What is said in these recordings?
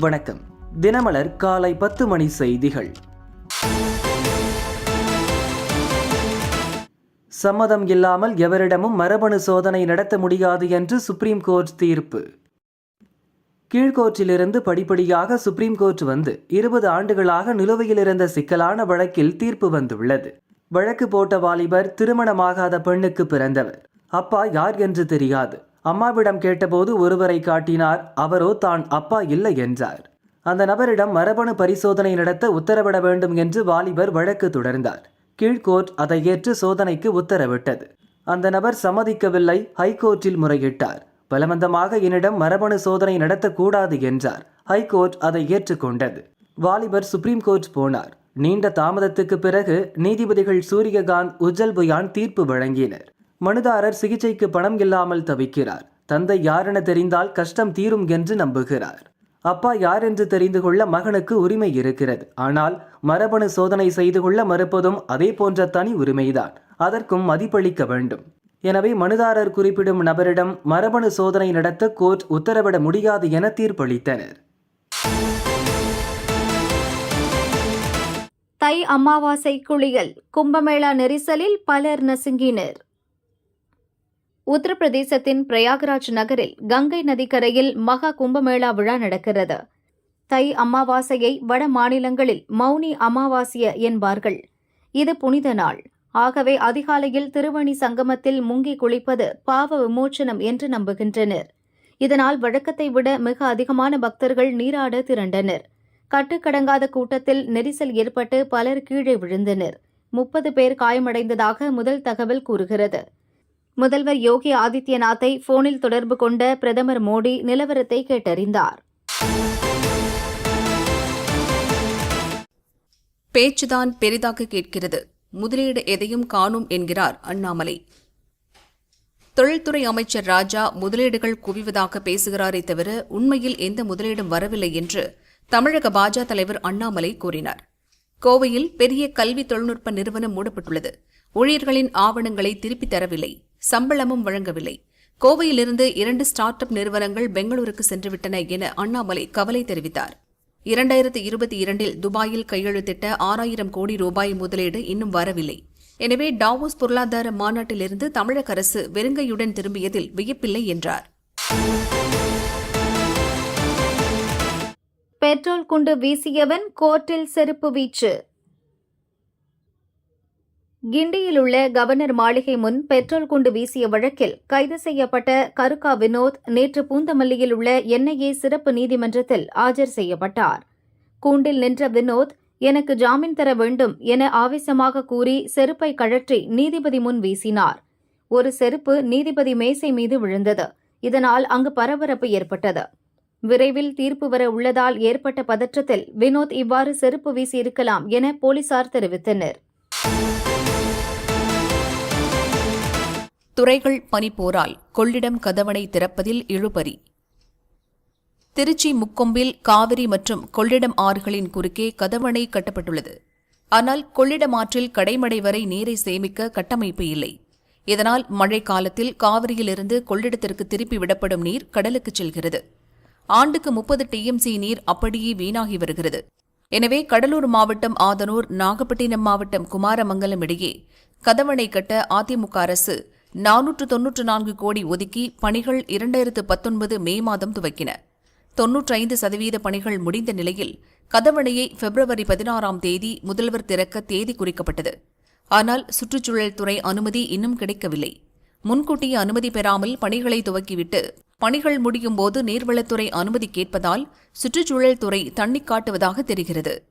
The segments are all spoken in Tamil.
வணக்கம். தினமலர் காலை பத்து மணி செய்திகள். சம்மதம் இல்லாமல் எவரிடமும் மரபணு சோதனை நடத்த முடியாது என்று சுப்ரீம் கோர்ட் தீர்ப்பு. கீழ்கோர்ட்டிலிருந்து படிப்படியாக சுப்ரீம் கோர்ட் வந்து இருபது ஆண்டுகளாக நிலுவையில் இருந்த சிக்கலான வழக்கில் தீர்ப்பு வந்துள்ளது. வழக்கு போட்ட வாலிபர் திருமணமாகாத பெண்ணுக்கு பிறந்தவர். அப்பா யார் என்று தெரியாது. அம்மாவிடம் கேட்டபோது ஒருவரை காட்டினார் அவரோ தான் அப்பா இல்லை என்றார். அந்த நபரிடம் மரபணு பரிசோதனை நடத்த உத்தரவிட வேண்டும் என்று வாலிபர் வழக்கு தொடர்ந்தார். கீழ்கோர்ட் அதை ஏற்று சோதனைக்கு உத்தரவிட்டது. அந்த நபர் சம்மதிக்கவில்லை ஹைகோர்ட்டில் முறையிட்டார். பலவந்தமாக என்னிடம் மரபணு சோதனை நடத்தக்கூடாது என்றார். ஹைகோர்ட் அதை ஏற்றுக்கொண்டது. வாலிபர் சுப்ரீம் கோர்ட் போனார். நீண்ட தாமதத்துக்கு பிறகு நீதிபதிகள் சூரியகாந்த் உஜ்ஜல் புயான் தீர்ப்பு வழங்கினர். மனுதாரர் சிகிச்சைக்கு பணம் இல்லாமல் தவிக்கிறார். தந்தை யாரென தெரிந்தால் கஷ்டம் தீரும் என்று நம்புகிறார். அப்பா யார் என்று தெரிந்து கொள்ள மகனுக்கு உரிமை இருக்கிறது. ஆனால் மரபணு சோதனை செய்து கொள்ள மறுப்பதும் அதே போன்ற தனி உரிமைதான். அதற்கும் மதிப்பளிக்க வேண்டும். எனவே மனுதாரர் குறிப்பிடும் நபரிடம் மரபணு சோதனை நடத்த கோர்ட் உத்தரவிட முடியாது என தீர்ப்பளித்தனர். தை அமாவாசை குளியல். கும்பமேளா நெரிசலில் பலர் நசுங்கினர். உத்தரப்பிரதேசத்தின் பிரயாகராஜ் நகரில் கங்கை நதிக்கரையில் மகா கும்பமேளா விழா நடக்கிறது. தை அமாவாசையை வட மாநிலங்களில் மௌனி அமாவாசிய என்பார்கள். இது புனித நாள். ஆகவே அதிகாலையில் திருவணி சங்கமத்தில் முங்கி குளிப்பது பாவ விமோச்சனம் என்று நம்புகின்றனர். இதனால் வழக்கத்தை விட மிக அதிகமான பக்தர்கள் நீராட திரண்டனர். கட்டுக்கடங்காத கூட்டத்தில் நெரிசல் ஏற்பட்டு பலர் கீழே விழுந்தனர். முப்பது பேர் காயமடைந்ததாக முதல் தகவல் கூறுகிறது. முதல்வர் யோகி ஆதித்யநாத்தை போனில் தொடர்பு கொண்ட பிரதமர் மோடி நிலவரத்தை கேட்டறிந்தார். பேச்சுதான் பெரிதாக கேட்கிறது. முதலீடு எதையும் காணும் என்கிறார் அண்ணாமலை. தொழில்துறை அமைச்சர் ராஜா முதலீடுகள் குவிவதாக பேசுகிறாரே தவிர உண்மையில் எந்த முதலீடும் வரவில்லை என்று தமிழக பாஜக தலைவர் அண்ணாமலை கூறினார். கோவையில் பெரிய கல்வி தொழில்நுட்ப நிறுவனம் மூடப்பட்டுள்ளது. ஊழியர்களின் ஆவணங்களை திருப்பித் தரவில்லை. சம்பளமும் வழங்கவில்லை. கோவையிலிருந்து இரண்டு ஸ்டார்ட் அப் நிறுவனங்கள் பெங்களூருக்கு சென்றுவிட்டன என அண்ணாமலை கவலை தெரிவித்தார். இரண்டாயிரத்தி இருபத்தி இரண்டில் துபாயில் கையெழுத்திட்ட ஆறாயிரம் கோடி ரூபாய் முதலீடு இன்னும் வரவில்லை. எனவே டாவோஸ் பொருளாதார மாநாட்டிலிருந்து தமிழக அரசு வெறுங்கையுடன் திரும்பியதில் வியப்பில்லை என்றார். பெட்ரோல் குண்டு வீசியவன் கோர்ட்டில் செருப்பு வீச்சு. கிண்டியில் உள்ள கவர்னர் மாளிகை முன் பெட்ரோல் குண்டு வீசிய வழக்கில் கைது செய்யப்பட்ட கருக்கா வினோத் நேற்று பூந்தமல்லியில் உள்ள என்ஐஏ சிறப்பு நீதிமன்றத்தில் ஆஜர் செய்யப்பட்டார். கூண்டில் நின்ற வினோத் எனக்கு ஜாமீன் தர வேண்டும் என ஆவேசமாக கூறி செருப்பை கழற்றி நீதிபதி முன் வீசினார். ஒரு செருப்பு நீதிபதி மேசை மீது விழுந்தது. இதனால் அங்கு பரபரப்பு ஏற்பட்டது. விரைவில் தீர்ப்பு வர உள்ளதால் ஏற்பட்ட பதற்றத்தில் வினோத் இவ்வாறு செருப்பு வீசியிருக்கலாம் என போலீசார் தெரிவித்தனர். துறைகள் பனிப்போரால் கொள்ளிடம் கதவணை திறப்பதில் இழுபறி. திருச்சி முக்கொம்பில் காவிரி மற்றும் கொள்ளிடம் ஆறுகளின் குறுக்கே கதவணை கட்டப்பட்டுள்ளது. ஆனால் கொள்ளிடம் ஆற்றில் கடைமடை வரை நீரை சேமிக்க கட்டமைப்பு இல்லை. இதனால் மழை காலத்தில் காவிரியிலிருந்து கொள்ளிடத்திற்கு திருப்பி விடப்படும் நீர் கடலுக்கு செல்கிறது. ஆண்டுக்கு முப்பது டிஎம்சி நீர் அப்படியே வீணாகி வருகிறது. எனவே கடலூர் மாவட்டம் ஆதனூர் நாகப்பட்டினம் மாவட்டம் குமாரமங்கலம் இடையே கதவணை கட்ட அதிமுக அரசு நானூற்று தொன்னூற்று நான்கு கோடி ஒதுக்கி பணிகள் இரண்டாயிரத்து பத்தொன்பது மே மாதம் துவக்கின. தொன்னூற்றைந்து சதவீத பணிகள் முடிந்த நிலையில் கதவணையை பிப்ரவரி பதினாறாம் தேதி முதல்வர் திறக்க தேதி குறிக்கப்பட்டது. ஆனால் சுற்றுச்சூழல் துறை அனுமதி இன்னும் கிடைக்கவில்லை. முன்கூட்டிய அனுமதி பெறாமல் பணிகளை துவக்கிவிட்டு பணிகள் முடியும் போது நீர்வளத்துறை அனுமதி கேட்பதால் சுற்றுச்சூழல் துறை தண்ணி காட்டுவதாக தெரிகிறது.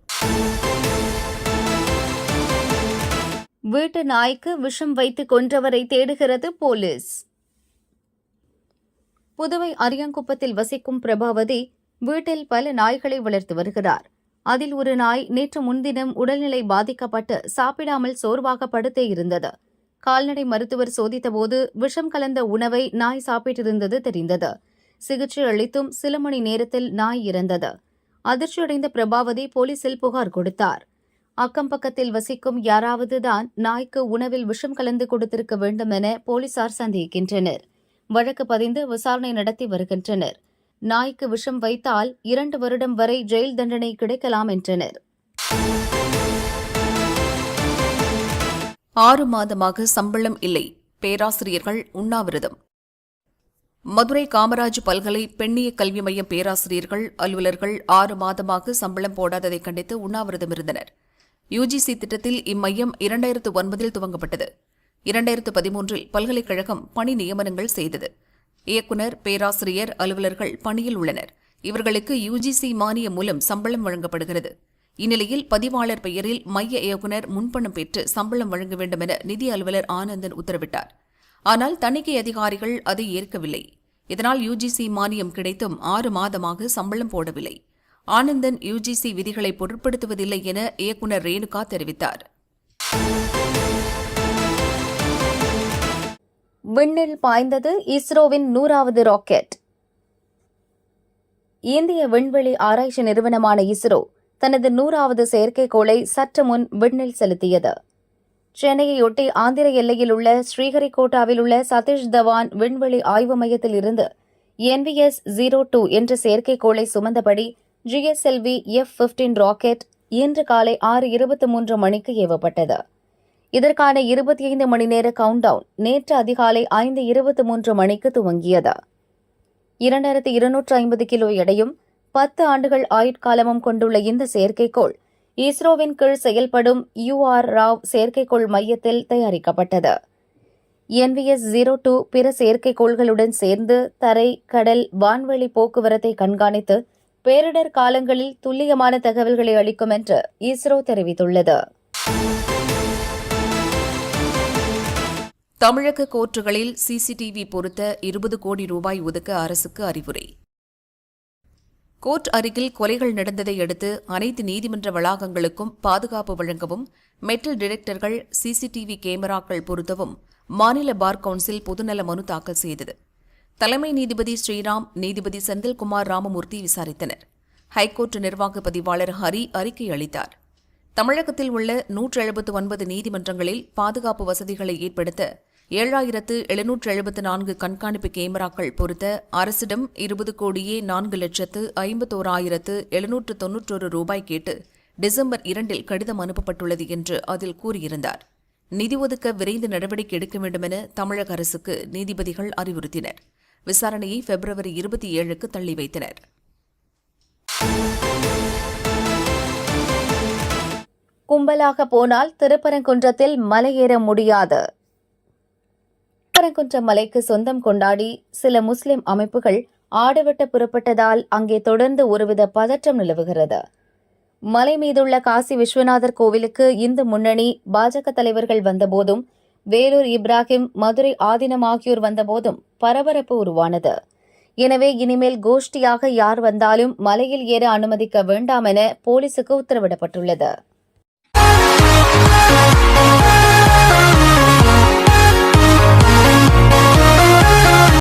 வீட்டு நாய்க்கு விஷம் வைத்து கொன்றவரை தேடுகிறது போலீஸ். புதுவை அரியங்குப்பத்தில் வசிக்கும் பிரபாவதி வீட்டில் பல நாய்களை வளர்த்து வருகிறார். அதில் ஒரு நாய் நேற்று முன்தினம் உடல்நிலை பாதிக்கப்பட்டு சாப்பிடாமல் சோர்வாக படுத்தே இருந்தது. கால்நடை மருத்துவர் சோதித்தபோது விஷம் கலந்த உணவை நாய் சாப்பிட்டிருந்தது தெரிந்தது. சிகிச்சை அளித்தும் சில மணி நேரத்தில் நாய் இறந்தது. அதிர்ச்சியடைந்த பிரபாவதி போலீசில் புகார் கொடுத்தார். அக்கம் பக்கத்தில் வசிக்கும் யாராவதுதான் நாய்க்கு உணவில் விஷம் கலந்து கொடுத்திருக்க வேண்டும் என போலீசார் சந்தேகிக்கின்றனர். வழக்கு பதிந்து விசாரணை நடத்தி வருகின்றனர். நாய்க்கு விஷம் வைத்தால் இரண்டு வருடம் வரை ஜெயில் தண்டனை கிடைக்கலாம் என்றனர். ஆறு மாதமாக சம்பளம் இல்லை. பேராசிரியர்கள் உண்ணாவிரதம். மதுரை காமராஜ் பல்கலை பெண்ணிய கல்வி மையம் பேராசிரியர்கள் அலுவலர்கள் ஆறு மாதமாக சம்பளம் போடாததை கண்டித்து உண்ணாவிரதம் இருந்தனர். யுஜிசி திட்டத்தில் இம்மையம் இரண்டாயிரத்து ஒன்பதில் துவங்கப்பட்டது. இரண்டாயிரத்து பதிமூன்றில் பல்கலைக்கழகம் பணி நியமனங்கள் செய்தது. இயக்குநர் பேராசிரியர் அலுவலர்கள் பணியில் உள்ளனர். இவர்களுக்கு யுஜிசி மானியம் மூலம் சம்பளம் வழங்கப்படுகிறது. இந்நிலையில் பதிவாளர் பெயரில் மைய இயக்குநர் முன்பணம் பெற்று சம்பளம் வழங்க வேண்டும் என நிதி அலுவலர் ஆனந்தன் உத்தரவிட்டார். ஆனால் தணிக்கை அதிகாரிகள் அதை ஏற்கவில்லை. இதனால் யுஜிசி மானியம் கிடைத்தும் ஆறு மாதமாக சம்பளம் போடவில்லை. ஆனந்தன் யுஜிசி விதிகளை பொருட்படுத்துவதில்லை என இயக்குநர் ரேணுகா தெரிவித்தார். விண்ணில் பாய்ந்தது இஸ்ரோவின் நூறாவது ராக்கெட். இந்திய விண்வெளி ஆராய்ச்சி நிறுவனமான இஸ்ரோ தனது நூறாவது செயற்கைக்கோளை சற்று முன் விண்ணில் செலுத்தியது. சென்னையொட்டி ஆந்திர எல்லையில் உள்ள ஸ்ரீஹரிகோட்டாவில் உள்ள சதீஷ் தவான் விண்வெளி ஆய்வு மையத்தில் இருந்து என்விஎஸ் ஜீரோ டூ என்ற செயற்கைக்கோளை சுமந்தபடி ஜிஎஸ்எல்வி எஃப் பிப்டீன் ராக்கெட் இன்று காலை ஆறு இருபத்தி மூன்று மணிக்கு ஏவப்பட்டது. இதற்கான இருபத்தி ஐந்து மணி நேர கவுண்டவுன் நேற்று அதிகாலை ஐந்து இருபத்தி மூன்று மணிக்கு துவங்கியது. இரண்டாயிரத்தி இருநூற்று ஐம்பது கிலோ எடையும் பத்து ஆண்டுகள் ஆயுட்காலமும் கொண்டுள்ள இந்த செயற்கைக்கோள் இஸ்ரோவின் கீழ் செயல்படும் யுஆர் ராவ் செயற்கைக்கோள் மையத்தில் தயாரிக்கப்பட்டது. என்விஎஸ் ஜீரோ டூ பிற செயற்கைக்கோள்களுடன் சேர்ந்து தரை கடல் வான்வெளி போக்குவரத்தை கண்காணித்து பேரிடர் காலங்களில் துல்லியமான தகவல்களை அளிக்கும் என்று இஸ்ரோ தெரிவித்துள்ளது. தமிழக கோர்ட்டுகளில் சிசிடிவி பொருத்த இருபது கோடி ரூபாய் ஒதுக்க அரசுக்கு அறிவுரை. கோர்ட் அருகில் கொலைகள் நடந்ததை அடுத்து அனைத்து நீதிமன்ற வளாகங்களுக்கும் பாதுகாப்பு வழங்கவும் மெட்டல் டிரெக்டர்கள் சிசிடிவி கேமராக்கள் பொருத்தவும் மாநில பார் கவுன்சில் பொதுநல மனு தாக்கல் செய்தது. தலைமை நீதிபதி ஸ்ரீராம் நீதிபதி செந்தில்குமார் ராமமூர்த்தி விசாரித்தனர். ஹைகோர்ட் நிர்வாக பதிவாளர் ஹரி அறிக்கை அளித்தார். தமிழகத்தில் உள்ள நூற்று எழுபத்து ஒன்பது நீதிமன்றங்களில் பாதுகாப்பு வசதிகளை ஏற்படுத்த ஏழாயிரத்து எழுநூற்று எழுபத்து நான்கு கண்காணிப்பு கேமராக்கள் பொருத்த அரசிடம் இருபது கோடியே நான்கு லட்சத்து ஐம்பத்தோராயிரத்து எழுநூற்று தொன்னூற்றொரு ரூபாய் கேட்டு டிசம்பர் இரண்டில் கடிதம் அனுப்பப்பட்டுள்ளது என்று அதில் கூறியிருந்தார். நிதி ஒதுக்க விரைந்து நடவடிக்கை எடுக்க வேண்டுமென தமிழக அரசுக்கு நீதிபதிகள் அறிவுறுத்தினர். விசாரணையை பிப்ரவரி இருபத்தி ஏழுக்கு தள்ளி வைத்தனர். கும்பலாக போனால் திருப்பரங்குன்றத்தில் மலையேற முடியாது. திருப்பரங்குன்ற மலைக்கு சொந்தம் கொண்டாடி சில முஸ்லிம் அமைப்புகள் ஆடுவிட்டு புறப்பட்டதால் அங்கே தொடர்ந்து ஒருவித பதற்றம் நிலவுகிறது. மலை மீதுள்ள காசி விஸ்வநாதர் கோவிலுக்கு இந்து முன்னணி பாஜக தலைவர்கள் வந்தபோதும் வேலூர் இப்ராஹிம் மதுரை ஆதினம் ஆகியோர் வந்தபோதும் பரபரப்பு உருவானது. எனவே இனிமேல் கோஷ்டியாக யார் வந்தாலும் மலையில் ஏற அனுமதிக்க வேண்டாம் என போலீசுக்கு உத்தரவிடப்பட்டுள்ளது.